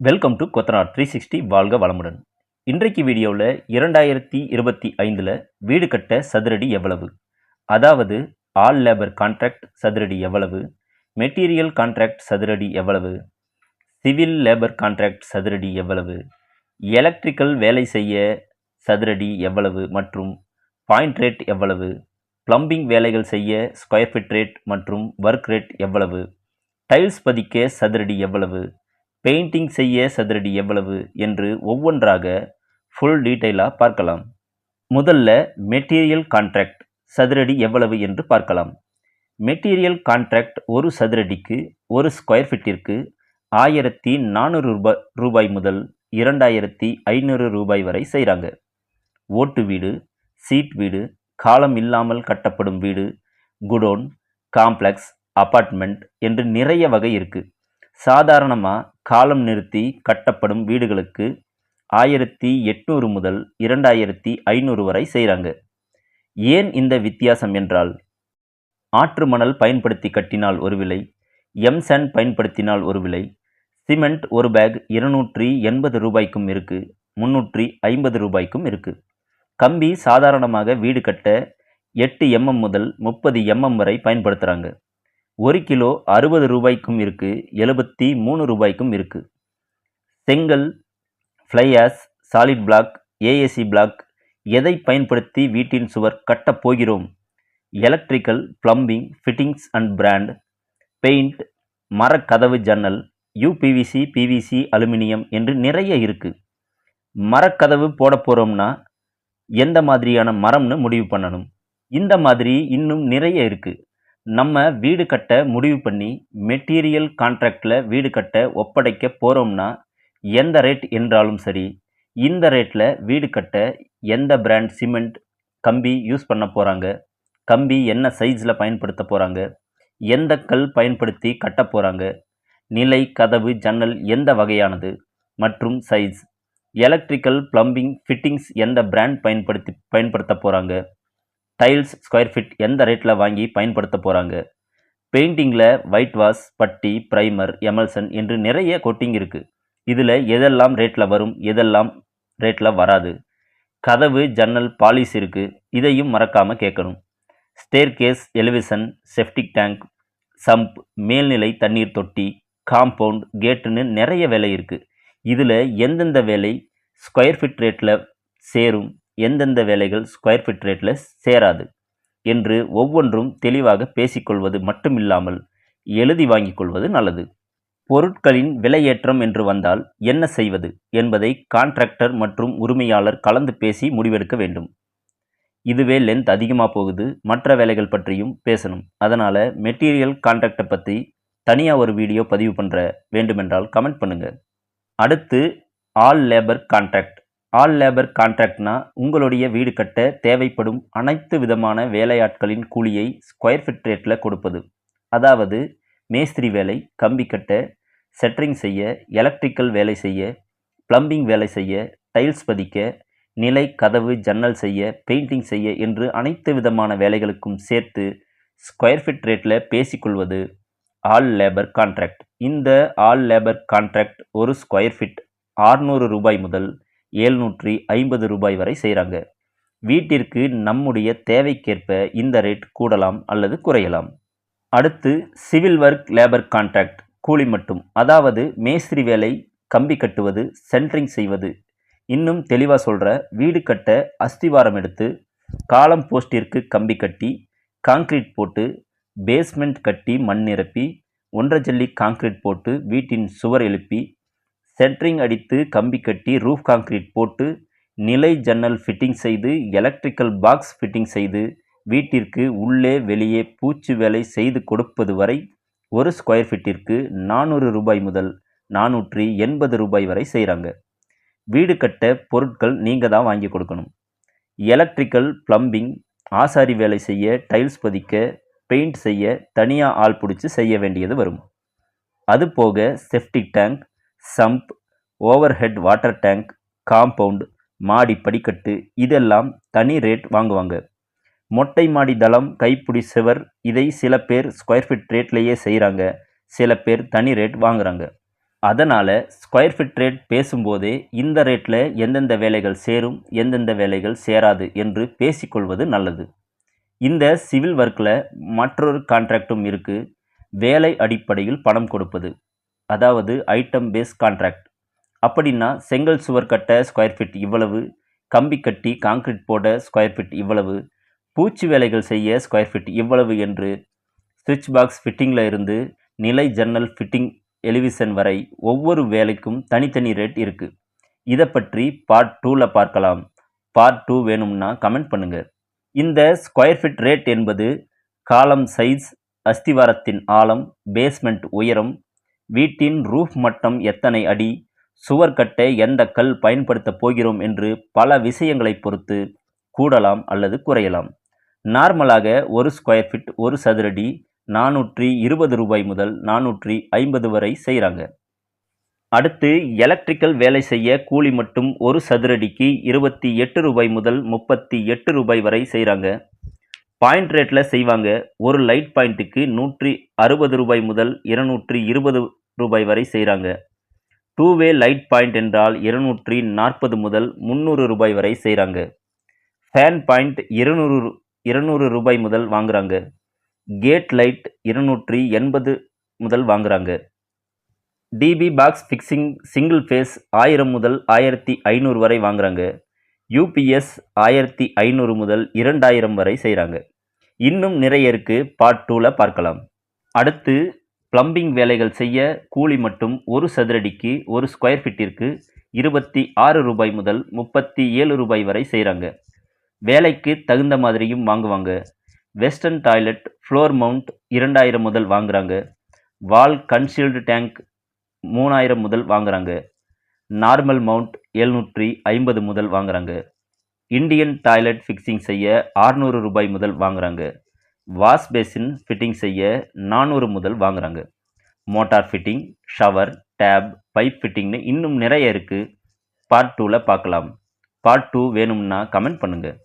Welcome to Kothanar three sixty வாழ்க வளமுடன் இன்றைக்கு வீடியோவில் இரண்டாயிரத்தி இருபத்தி ஐந்தில் வீடு கட்ட சதுரடி எவ்வளவு? அதாவது ஆல் லேபர் கான்ட்ராக்ட் சதுரடி எவ்வளவு? மெட்டீரியல் கான்ட்ராக்ட் சதுரடி எவ்வளவு? சிவில் லேபர் கான்ட்ராக்ட் சதுரடி எவ்வளவு? எலக்ட்ரிக்கல் வேலை செய்ய சதுரடி எவ்வளவு? மற்றும் பாயிண்ட் ரேட் எவ்வளவு? பிளம்பிங் வேலைகள் செய்ய ஸ்கொயர் ஃபிட் ரேட் மற்றும் ஒர்க் ரேட் எவ்வளவு? டைல்ஸ் பதிக்க சதுரடி எவ்வளவு? பெயிண்டிங் செய்ய சதுரடி எவ்வளவு என்று ஒவ்வொன்றாக ஃபுல் டீட்டெயிலாக பார்க்கலாம். முதல்ல மெட்டீரியல் கான்ட்ராக்ட் சதுரடி எவ்வளவு என்று பார்க்கலாம். மெட்டீரியல் கான்ட்ராக்ட் ஒரு சதுரடிக்கு ஒரு ஸ்கொயர் ஃபீட்டிற்கு ஆயிரத்தி நானூறு ரூபாய் ரூபாய் முதல் இரண்டாயிரத்தி ஐநூறு ரூபாய் வரை செய்கிறாங்க ஓட்டு வீடு சீட் வீடு காலம் இல்லாமல் கட்டப்படும் வீடு குடோன் காம்ப்ளெக்ஸ் அபார்ட்மெண்ட் என்று நிறைய வகை இருக்குது சாதாரணமாக காலம் நிறுத்தி கட்டப்படும் வீடுகளுக்கு ஆயிரத்தி எட்நூறு முதல் இரண்டாயிரத்தி ஐநூறு வரை செய்கிறாங்க ஏன் இந்த வித்தியாசம் என்றால் ஆற்று மணல் பயன்படுத்தி கட்டினால் ஒரு விலை எம்சன் பயன்படுத்தினால் ஒரு விலை சிமெண்ட் ஒரு பேக் இருநூற்றி எண்பது ரூபாய்க்கும் இருக்குது முன்னூற்றி ஐம்பது ரூபாய்க்கும் இருக்குது கம்பி சாதாரணமாக வீடு கட்ட எட்டு எம்எம் முதல் முப்பது எம்எம் வரை பயன்படுத்துகிறாங்க ஒரு கிலோ அறுபது ரூபாய்க்கும் இருக்குது எழுபத்தி மூணு ரூபாய்க்கும் இருக்குது செங்கல் fly ash solid block AAC block எதை பயன்படுத்தி வீட்டின் சுவர் கட்டப் போகிறோம்? Electrical plumbing fittings and brand paint மரக்கதவு ஜன்னல் யூபிவிசி பிவிசி அலுமினியம் என்று நிறைய இருக்குது மரக்கதவு போட போகிறோம்னா எந்த மாதிரியான மரம்னு முடிவு பண்ணணும். இந்த மாதிரி இன்னும் நிறைய இருக்குது நம்ம வீடு கட்ட முடிவு பண்ணி மெட்டீரியல் கான்ட்ராக்டில் வீடு கட்ட ஒப்படைக்க போகிறோம்னா எந்த ரேட் என்றாலும் சரி இந்த ரேட்டில் வீடு கட்ட எந்த பிராண்ட் சிமெண்ட் கம்பி யூஸ் பண்ண போகிறாங்க கம்பி என்ன சைஸில் பயன்படுத்த போகிறாங்க எந்த கல் பயன்படுத்தி கட்ட போகிறாங்க நிலை கதவு ஜன்னல் எந்த வகையானது மற்றும் சைஸ் எலக்ட்ரிக்கல் ப்ளம்பிங் ஃபிட்டிங்ஸ் எந்த பிராண்ட் பயன்படுத்தி பயன்படுத்த போகிறாங்க டைல்ஸ் ஸ்கொயர் ஃபீட் எந்த ரேட்டில் வாங்கி பயன்படுத்த போகிறாங்க பெயிண்டிங்கில் white wash putty primer emulsion என்று நிறைய கோட்டிங் இருக்குது இதில் எதெல்லாம் ரேட்டில் வரும் எதெல்லாம் ரேட்டில் வராது. கதவு ஜன்னல் பாலிஸ் இருக்குது இதையும் மறக்காமல் கேட்கணும் staircase elevation septic tank sump மேல்நிலை தண்ணீர் தொட்டி காம்பவுண்ட் கேட்டுன்னு நிறைய வேலை இருக்குது இதில் எந்தெந்த வேலை ஸ்கொயர் ஃபீட் ரேட்டில் சேரும் எந்தெந்த வேலைகள் ஸ்கொயர் ஃபீட் ரேட்டில் சேராது என்று ஒவ்வொன்றும் தெளிவாக பேசிக்கொள்வது மட்டுமில்லாமல் எழுதி வாங்கிக் கொள்வது நல்லது. பொருட்களின் விலையேற்றம் என்று வந்தால் என்ன செய்வது என்பதை கான்ட்ராக்டர் மற்றும் உரிமையாளர் கலந்து பேசி முடிவெடுக்க வேண்டும். இதுவே லென்த் அதிகமாக போகுது மற்ற வேலைகள் பற்றியும் பேசணும். அதனால் மெட்டீரியல் கான்ட்ராக்டை பற்றி தனியாக ஒரு வீடியோ பதிவு பண்ணுற வேண்டுமென்றால் கமெண்ட் பண்ணுங்கள் அடுத்து all labour contract all labour கான்ட்ராக்ட்னா உங்களுடைய வீடு கட்ட தேவைப்படும் அனைத்து விதமான வேலையாட்களின் கூலியை ஸ்கொயர் ஃபீட் ரேட்டில் கொடுப்பது. அதாவது மேஸ்திரி வேலை கம்பி கட்ட செட்ரிங் செய்ய எலக்ட்ரிக்கல் வேலை செய்ய பிளம்பிங் வேலை செய்ய டைல்ஸ் பதிக்க நிலை கதவு ஜன்னல் செய்ய பெயிண்டிங் செய்ய என்று அனைத்து விதமான வேலைகளுக்கும் சேர்த்து ஸ்கொயர் ஃபீட் ரேட்டில் பேசிக்கொள்வது ஆல் லேபர் கான்ட்ராக்ட் இந்த ஆல் லேபர் கான்ட்ராக்ட் ஒரு ஸ்கொயர் ஃபீட் ஆறுநூறு ரூபாய் முதல் ஏழ்நூற்றி ஐம்பது ரூபாய் வரை செய்கிறாங்க வீட்டிற்கு நம்முடைய தேவைக்கேற்ப இந்த ரேட் கூடலாம் அல்லது குறையலாம். அடுத்து சிவில் ஒர்க் லேபர் கான்ட்ராக்ட் கூலி மட்டும். அதாவது மேஸ்திரி வேலை கம்பி கட்டுவது சென்ட்ரிங் செய்வது. இன்னும் தெளிவாக சொல்கிற வீடு கட்ட அஸ்திவாரம் எடுத்து காலம் போஸ்டிற்கு கம்பி கட்டி காங்க்ரீட் போட்டு பேஸ்மெண்ட் கட்டி மண் நிரப்பி ஒன்றரை ஜல்லி காங்க்ரீட் போட்டு வீட்டின் சுவர் எழுப்பி சென்ட்ரிங் அடித்து கம்பி கட்டி ரூஃப் காங்க்ரீட் போட்டு நிலை ஜன்னல் ஃபிட்டிங் செய்து எலக்ட்ரிக்கல் பாக்ஸ் ஃபிட்டிங் செய்து வீட்டிற்கு உள்ளே வெளியே பூச்சு வேலை செய்து கொடுப்பது வரை ஒரு ஸ்கொயர் ஃபீட்டிற்கு நானூறு ரூபாய் முதல் நானூற்றி எண்பது ரூபாய் வரை செய்கிறாங்க வீடு கட்ட பொருட்கள் நீங்கள் தான் வாங்கி கொடுக்கணும். எலக்ட்ரிக்கல் பிளம்பிங் ஆசாரி வேலை செய்ய டைல்ஸ் பதிக்க பெயிண்ட் செய்ய தனியாக ஆள் பிடிச்சி செய்ய வேண்டியது வரும். அதுபோக septic tank sump overhead water tank compound மாடி படிக்கட்டு இதெல்லாம் தனி ரேட் வாங்குவாங்க. மொட்டை மாடி தளம் கைப்பிடி சுவர் இதை சில பேர் ஸ்கொயர் ஃபீட் ரேட்லேயே செய்கிறாங்க சில பேர் தனி ரேட் வாங்குறாங்க. அதனால் ஸ்கொயர் ஃபீட் ரேட் பேசும்போதே இந்த ரேட்டில் எந்தெந்த வேலைகள் சேரும் எந்தெந்த வேலைகள் சேராது என்று பேசிக்கொள்வது நல்லது. இந்த சிவில் ஒர்க்கில் மற்றொரு கான்ட்ராக்டும் இருக்குது வேலை அடிப்படையில் பணம் கொடுப்பது. அதாவது ஐட்டம் பேஸ் கான்ட்ராக்ட் அப்படின்னா செங்கல் சுவர் கட்ட ஸ்கொயர் ஃபீட் இவ்வளவு கம்பி கட்டி காங்கிரீட் போட ஸ்கொயர் ஃபீட் இவ்வளவு பூச்சி வேலைகள் செய்ய ஸ்கொயர் ஃபீட் இவ்வளவு என்று சுவிட்ச் பாக்ஸ் ஃபிட்டிங்கில் இருந்து நிலை ஜன்னல் ஃபிட்டிங் எலிவிஷன் வரை ஒவ்வொரு வேலைக்கும் தனித்தனி ரேட் இருக்குது இதை பற்றி பார்ட் டூவில் பார்க்கலாம். பார்ட் டூ வேணும்னா கமெண்ட் பண்ணுங்கள் இந்த ஸ்கொயர் ஃபீட் ரேட் என்பது காலம் சைஸ் அஸ்திவாரத்தின் ஆழம் பேஸ்மெண்ட் உயரம் வீட்டின் ரூஃப் மட்டம் எத்தனை அடி? சுவர் கட்ட எந்த கல் பயன்படுத்தப் போகிறோம் என்று பல விஷயங்களை பொறுத்து கூடலாம் அல்லது குறையலாம். நார்மலாக ஒரு ஸ்கொயர் ஃபீட் ஒரு சதுரடி நானூற்றி இருபது ரூபாய் முதல் நானூற்றி ஐம்பது வரை செய்கிறாங்க. அடுத்து எலக்ட்ரிக்கல் வேலை செய்ய கூலி மட்டும் ஒரு சதுரடிக்கு இருபத்தி எட்டு ரூபாய் முதல் முப்பத்தி எட்டு ரூபாய் வரை செய்கிறாங்க. பாயிண்ட் ரேட்டில் செய்வாங்க. ஒரு லைட் பாயிண்ட்டுக்கு நூற்றி அறுபது ரூபாய் முதல் இருநூற்றி இருபது ரூபாய் வரை செய்கிறாங்க டூ வே லைட் பாயிண்ட் என்றால் இருநூற்றி நாற்பது முதல் முந்நூறு ரூபாய் வரை செய்கிறாங்க ஃபேன் பாயிண்ட் இருநூறு இருநூறு ரூபாய் முதல் வாங்குறாங்க. கேட் லைட் இருநூற்றி எண்பது முதல் வாங்குறாங்க. DB box fixing single phase ஆயிரம் முதல் ஆயிரத்தி ஐநூறு வரை வாங்குறாங்க. யூபிஎஸ் ஆயிரத்தி ஐநூறு முதல் இரண்டாயிரம் வரை செய்கிறாங்க இன்னும் நிறைய இருக்குது பார்ட் டூவில் பார்க்கலாம். அடுத்து பிளம்பிங் வேலைகள் செய்ய கூலி மட்டும் ஒரு சதுரடிக்கு ஒரு ஸ்கொயர் ஃபீட்டிற்கு இருபத்தி ஆறு ரூபாய் முதல் முப்பத்தி ஏழு ரூபாய் வரை செய்கிறாங்க வேலைக்கு தகுந்த மாதிரியும் வாங்குவாங்க. வெஸ்டர்ன் டாய்லெட் ஃப்ளோர் மவுண்ட் இரண்டாயிரம் முதல் வாங்குறாங்க. வால் கன்சீல்டு டேங்க் மூணாயிரம் முதல் வாங்குறாங்க. நார்மல் மவுண்ட் எழுநூற்றி ஐம்பது முதல் வாங்குறாங்க. இந்தியன் டாய்லெட் ஃபிக்ஸிங் செய்ய ஆறுநூறு ரூபாய் முதல் வாங்குறாங்க. வாஷ் பேசின் ஃபிட்டிங் செய்ய நானூறு முதல் வாங்குறாங்க. Motor fitting shower tap pipe ஃபிட்டிங்னு இன்னும் நிறைய இருக்குது பார்ட் டூவில் பார்க்கலாம். பார்ட் டூ வேணும்னா கமெண்ட் பண்ணுங்கள்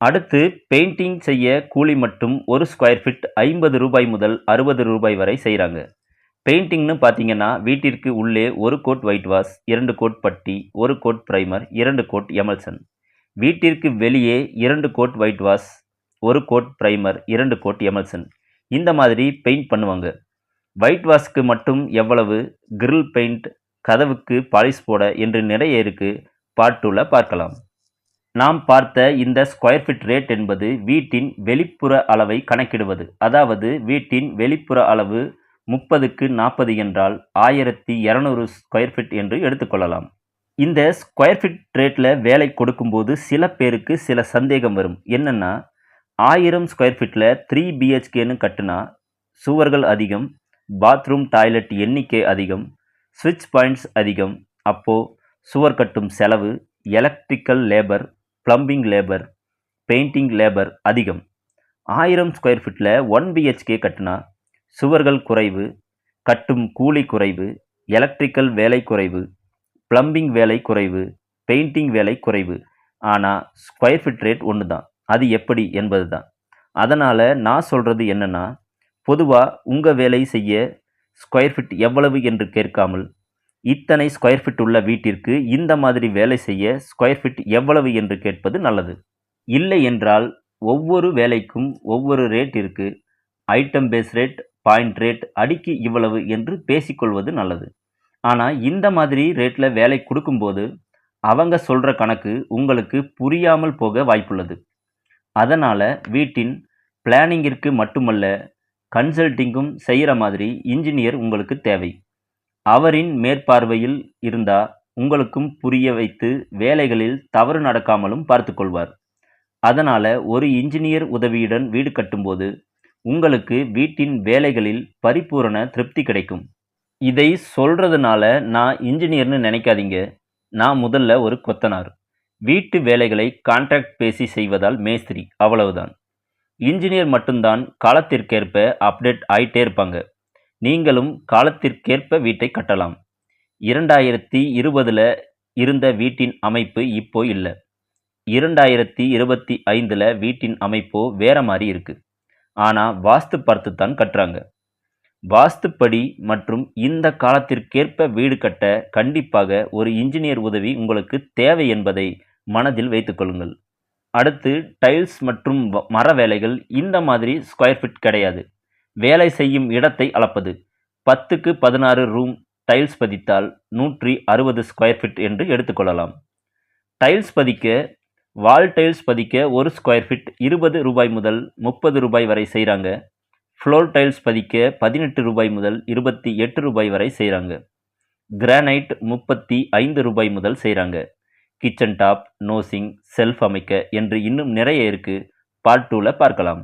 அடுத்து பெயிண்டிங் செய்ய கூலி மட்டும் ஒரு ஸ்கொயர் ஃபீட் ஐம்பது ரூபாய் முதல் அறுபது ரூபாய் வரை செய்கிறாங்க பெயிண்டிங்னு பார்த்தீங்கன்னா வீட்டிற்கு உள்ளே ஒரு கோட் ஒயிட் வாஷ் இரண்டு கோட் பட்டி ஒரு கோட் ப்ரைமர் இரண்டு கோட் எமல்சன். வீட்டிற்கு வெளியே இரண்டு கோட் ஒயிட் வாஷ் ஒரு கோட் ப்ரைமர் இரண்டு கோட் எமல்சன் இந்த மாதிரி பெயிண்ட் பண்ணுவாங்க. ஒயிட் வாஷ்க்கு மட்டும் எவ்வளவு கிரில் பெயிண்ட் கதவுக்கு பாலிஷ் போட என்று நிறைய இருக்குது பார்ட் டூவில் பார்க்கலாம். நாம் பார்த்த இந்த ஸ்கொயர் ஃபீட் ரேட் என்பது வீட்டின் வெளிப்புற அளவை கணக்கிடுவது. அதாவது வீட்டின் வெளிப்புற அளவு முப்பதுக்கு நாற்பது என்றால் ஆயிரத்தி இரநூறு ஸ்கொயர் ஃபீட் என்று எடுத்துக்கொள்ளலாம். இந்த ஸ்கொயர் ஃபீட் ரேட்டில் வேலை கொடுக்கும்போது சில பேருக்கு சில சந்தேகம் வரும். என்னென்னா ஆயிரம் ஸ்கொயர் ஃபீட்டில் த்ரீ பிஹெச்கேன்னு கட்டுனா சுவர்கள் அதிகம் பாத்ரூம் டாய்லெட் எண்ணிக்கை அதிகம் சுவிட்ச் பாயிண்ட்ஸ் அதிகம். அப்போது சுவர் கட்டும் செலவு electrical labour plumbing labour painting labour அதிகம். ஆயிரம் ஸ்கொயர் ஃபீட்டில் ஒன் பிஹெச்கே கட்டினா சுவர்கள் குறைவு கட்டும் கூலி குறைவு எலக்ட்ரிக்கல் வேலை குறைவு ப்ளம்பிங் வேலை குறைவு பெயிண்டிங் வேலை குறைவு. ஆனால் ஸ்கொயர் ஃபீட் ரேட் ஒன்று தான் அது எப்படி என்பது தான் அதனால் நான் சொல்கிறது என்னென்னா பொதுவாக உங்கள் வேலை செய்ய ஸ்கொயர் ஃபீட் எவ்வளவு என்று கேட்காமல் இத்தனை ஸ்கொயர் ஃபீட் உள்ள வீட்டிற்கு இந்த மாதிரி வேலை செய்ய ஸ்கொயர் ஃபீட் எவ்வளவு என்று கேட்பது நல்லது. இல்லை என்றால் ஒவ்வொரு வேலைக்கும் ஒவ்வொரு ரேட் இருக்குது item base rate point rate அடிக்கு இவ்வளவு என்று பேசிக்கொள்வது நல்லது. ஆனால் இந்த மாதிரி ரேட்டில் வேலை கொடுக்கும்போது அவங்க சொல்கிற கணக்கு உங்களுக்கு புரியாமல் போக வாய்ப்புள்ளது. அதனால் வீட்டின் பிளானிங்கிற்கு மட்டுமல்ல கன்சல்டிங்கும் செய்கிற மாதிரி இன்ஜினியர் உங்களுக்கு தேவை. அவரின் மேற்பார்வையில் இருந்தால் உங்களுக்கும் புரிய வைத்து வேலைகளில் தவறு நடக்காமலும் பார்த்துக்கொள்வார் அதனால் ஒரு இன்ஜினியர் உதவியுடன் வீடு கட்டும்போது உங்களுக்கு வீட்டின் வேலைகளில் பரிபூரண திருப்தி கிடைக்கும். இதை சொல்கிறதுனால நான் இன்ஜினியர்னு நினைக்காதீங்க. நான் முதல்ல ஒரு கொத்தனார். வீட்டு வேலைகளை கான்ட்ராக்ட் பேசி செய்வதால் மேஸ்திரி. அவ்வளவுதான். இன்ஜினியர் மட்டும்தான் காலத்திற்கேற்ப அப்டேட் ஆயிட்டே இருப்பாங்க. நீங்களும் காலத்திற்கேற்ப வீட்டை கட்டலாம். இரண்டாயிரத்தி இருபதில் இருந்த வீட்டின் அமைப்பு இப்போ இல்லை. இரண்டாயிரத்தி இருபத்தி ஐந்தில் வீட்டின் அமைப்போ வேற மாதிரி இருக்குது ஆனால் வாஸ்து பார்த்து தான் கட்டுறாங்க. வாஸ்துப்படி மற்றும் இந்த காலத்திற்கேற்ப வீடு கட்ட கண்டிப்பாக ஒரு இன்ஜினியர் உதவி உங்களுக்கு தேவை என்பதை மனதில் வைத்துக்கொள்ளுங்கள் அடுத்து டைல்ஸ் மற்றும் வ- மர வேலைகள் இந்த மாதிரி ஸ்கொயர் ஃபீட் கிடையாது. வேலை செய்யும் இடத்தை அளப்பது. பத்துக்கு பதினாறு ரூம் டைல்ஸ் பதித்தால் நூற்றி அறுபது ஸ்கொயர் ஃபீட் என்று எடுத்துக்கொள்ளலாம் டைல்ஸ் பதிக்க வால் டைல்ஸ் பதிக்க ஒரு ஸ்கொயர் ஃபீட் இருபது ரூபாய் முதல் முப்பது ரூபாய் வரை செய்கிறாங்க ஃப்ளோர் டைல்ஸ் பதிக்க பதினெட்டு ரூபாய் முதல் இருபத்தி எட்டு ரூபாய் வரை செய்கிறாங்க கிரானைட் முப்பத்தி ஐந்து ரூபாய் முதல் செய்கிறாங்க கிச்சன் டாப் நோசிங் செல்ஃப் அமைக்க என்று இன்னும் நிறைய இருக்குது பார்ட் டூவில் பார்க்கலாம்.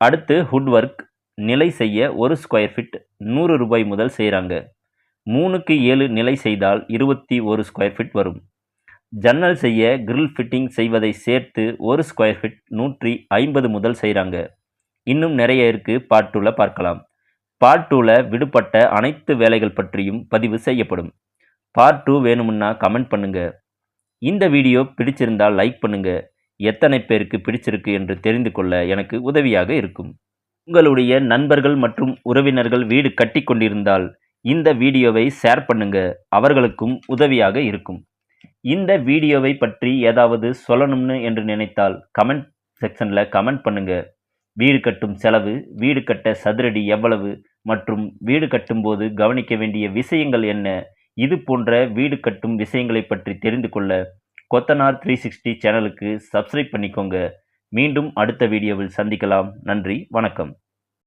அடுத்து ஹுட் ஒர்க் நிலை செய்ய ஒரு ஸ்கொயர் ஃபீட் நூறு ரூபாய் முதல் செய்கிறாங்க மூணுக்கு ஏழு நிலை செய்தால் இருபத்தி ஒரு ஸ்கொயர் ஃபீட் வரும். ஜன்னல் செய்ய கிரில் ஃபிட்டிங் செய்வதை சேர்த்து ஒரு ஸ்கொயர் ஃபீட் நூற்றி ஐம்பது முதல் செய்கிறாங்க இன்னும் நிறைய இருக்குது பார்ட் டூவில் பார்க்கலாம். பார்ட் டூவில் விடுபட்ட அனைத்து வேலைகள் பற்றியும் பதிவு செய்யப்படும். பார்ட் டூ வேணுமுன்னா கமெண்ட் பண்ணுங்க. இந்த வீடியோ பிடிச்சிருந்தால் லைக் பண்ணுங்க. எத்தனை பேருக்கு பிடிச்சிருக்கு என்று தெரிந்து கொள்ள எனக்கு உதவியாக இருக்கும். உங்களுடைய நண்பர்கள் மற்றும் உறவினர்கள் வீடு கட்டி கொண்டிருந்தால் இந்த வீடியோவை ஷேர் பண்ணுங்க. அவர்களுக்கும் உதவியாக இருக்கும். இந்த வீடியோவை பற்றி ஏதாவது சொல்லணும்னு என்று நினைத்தால் கமெண்ட் செக்ஷனில் கமெண்ட் பண்ணுங்கள் வீடு கட்டும் செலவு வீடு கட்ட சதுரடி எவ்வளவு மற்றும் வீடு கட்டும்போது கவனிக்க வேண்டிய விஷயங்கள் என்ன? இது போன்ற வீடு கட்டும் விஷயங்களை பற்றி தெரிந்து கொள்ள கொத்தனார் த்ரீ சிக்ஸ்டி சேனலுக்கு சப்ஸ்கிரைப் பண்ணிக்கோங்க. மீண்டும் அடுத்த வீடியோவில் சந்திக்கலாம். நன்றி வணக்கம்.